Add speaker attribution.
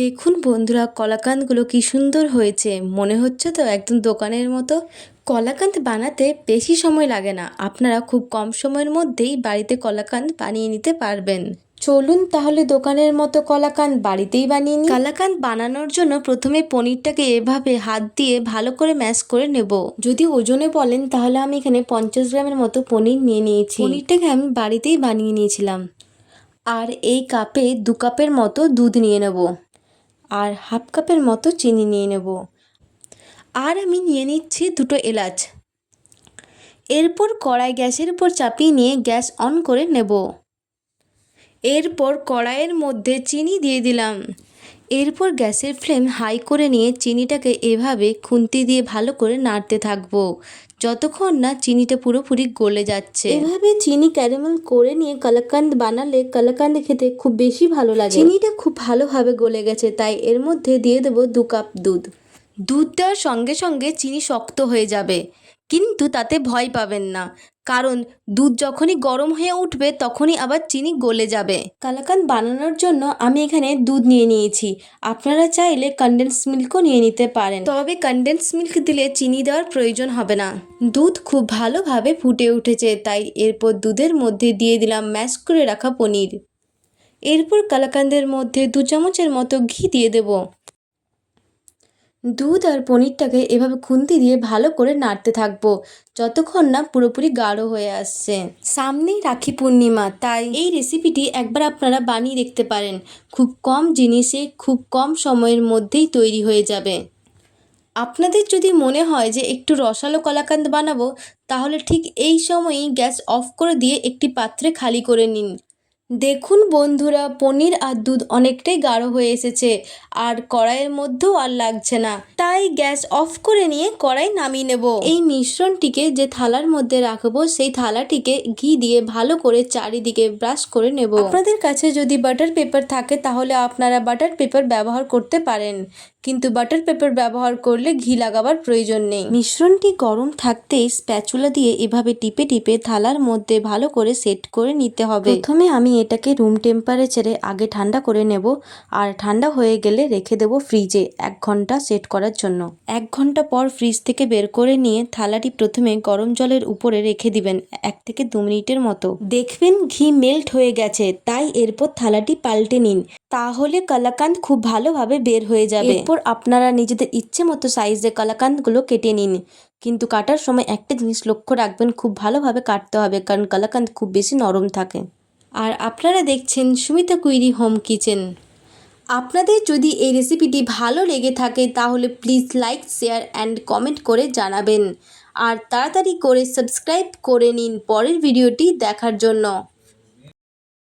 Speaker 1: দেখুন বন্ধুরা, কলাকান্দগুলো কি সুন্দর হয়েছে। মনে হচ্ছে তো একদম দোকানের মতো। কলাকান্দ বানাতে বেশি সময় লাগে না। আপনারা খুব কম সময়ের মধ্যেই বাড়িতে কলাকান্দ বানিয়ে নিতে পারবেন। চলুন তাহলে দোকানের মতো কলাকান্দ বাড়িতেই বানিয়ে নিই। কালাকান্দ বানানোর জন্য প্রথমে পনিরটাকে এভাবে হাত দিয়ে ভালো করে ম্যাশ করে নেব। যদি ওজনে বলেন তাহলে আমি এখানে পঞ্চাশ গ্রামের মতো পনির নিয়ে নিয়েছি। পনিরটাকে আমি বাড়িতেই বানিয়ে নিয়েছিলাম। আর এই কাপে দু কাপের মতো দুধ নিয়ে নেব। আর হাফ কাপের মতো চিনি নিয়ে নেব। আর আমি নিয়ে নিচ্ছি দুটো এলাচ। এরপর কড়াই গ্যাসের উপর চাপিয়ে নিয়ে গ্যাস অন করে নেব। এরপর কড়াইয়ের মধ্যে চিনি দিয়ে দিলাম। এরপর গ্যাসের ফ্লেম হাই করে নিয়ে চিনিটাকে এভাবে খুন্তি দিয়ে ভালো করে নাড়তে থাকব। যতক্ষণ না চিনিটা পুরোপুরি গলে যাচ্ছে। এভাবে চিনি ক্যারামেল করে নিয়ে কালাকান্দ বানালে কালাকান্দ খেতে খুব বেশি ভালো লাগে। চিনিটা খুব ভালোভাবে গলে গেছে তাই এর মধ্যে দিয়ে দেবো দু কাপ দুধ। দুধ দেওয়ার সঙ্গে সঙ্গে চিনি শক্ত হয়ে যাবে। কিন্তু তাতে ভয় পাবেন না। কারণ দুধ যখনই গরম হয়ে উঠবে, তখনই আবার চিনি গলে যাবে। কালাকান্দ বানানোর জন্য আমি এখানে দুধ নিয়ে নিয়েছি। আপনারা চাইলে কনডেন্স মিল্কও নিয়ে নিতে পারেন। তবে কনডেন্স মিল্ক দিলে চিনি দেওয়ার প্রয়োজন হবে না। দুধ খুব ভালোভাবে ফুটে উঠেছে, তাই এরপর দুধের মধ্যে দিয়ে দিলাম ম্যাশ করে রাখা পনির। এরপর কালাকান্দের মধ্যে দু চামচের মতো ঘি দিয়ে দেবো। দুধ আর পনিরটাকে এভাবে খুন্তি দিয়ে ভালো করে নাড়তে থাকব। যতক্ষণ না পুরোপুরি গাঢ় হয়ে আসছে। সামনেই রাখি পূর্ণিমা, তাই এই রেসিপিটি একবার আপনারা বানিয়ে দেখতে পারেন। খুব কম জিনিসে, খুব কম সময়ের মধ্যেই তৈরি হয়ে যাবে। আপনাদের যদি মনে হয় যে একটু রসালো কলাকান্দ বানাবো, তাহলে ঠিক এই সময়ই গ্যাস অফ করে দিয়ে একটি পাত্রে খালি করে নিন। দেখুন বন্ধুরা, পনির আর দুধ অনেকটাই গাঢ় হয়ে এসেছে। আর কড়াইয়ের মধ্যেও আর লাগছে না। তাই গ্যাস অফ করে নিয়ে কড়াই নামিয়ে নেব। এই মিশ্রণটিকে যে থালার মধ্যে রাখব, সেই থালাটিকে ঘি দিয়ে ভালো করে চারিদিকে ব্রাশ করে নেব। আপনাদের কাছে যদি বাটার পেপার থাকে, তাহলে আপনারা বাটার পেপার ব্যবহার করতে পারেন। কিন্তু বাটার পেপার ব্যবহার করলে ঘি লাগাবার প্রয়োজন নেই। মিশ্রণটি গরম থাকতেই স্প্যাচুলা দিয়ে এভাবে টিপে টিপে থালার মধ্যে ভালো করে সেট করে নিতে হবে। প্রথমে আমি এটাকে রুম টেম্পারেচারে আগে ঠান্ডা করে নেব আর ঠান্ডা হয়ে গেলে রেখে দেবো ফ্রিজে এক ঘণ্টা সেট করার জন্য। এক ঘণ্টা পর ফ্রিজ থেকে বের করে নিয়ে থালাটি প্রথমে গরম জলের উপরে রেখে দিবেন এক থেকে দু মিনিটের মতো। দেখবেন ঘি মেল্ট হয়ে গেছে, তাই এরপর থালাটি পাল্টে নিন, তাহলে কালাকান্দ খুব ভালোভাবে বের হয়ে যাবে। এরপর আপনারা নিজেদের ইচ্ছে মতো সাইজে কালাকান্দগুলো কেটে নিন। কিন্তু কাটার সময় একটা জিনিস লক্ষ্য রাখবেন, খুব ভালোভাবে কাটতে হবে, কারণ কালাকান্দ খুব বেশি নরম থাকে। আর আপনারা দেখছেন সুমিতা কুইরি হোম কিচেন। আপনাদের যদি এই রেসিপিটি ভালো লেগে থাকে, তাহলে please like share and comment করে জানাবেন। আর তাড়াতাড়ি করে সাবস্ক্রাইব করে নিন পরের ভিডিওটি দেখার জন্য।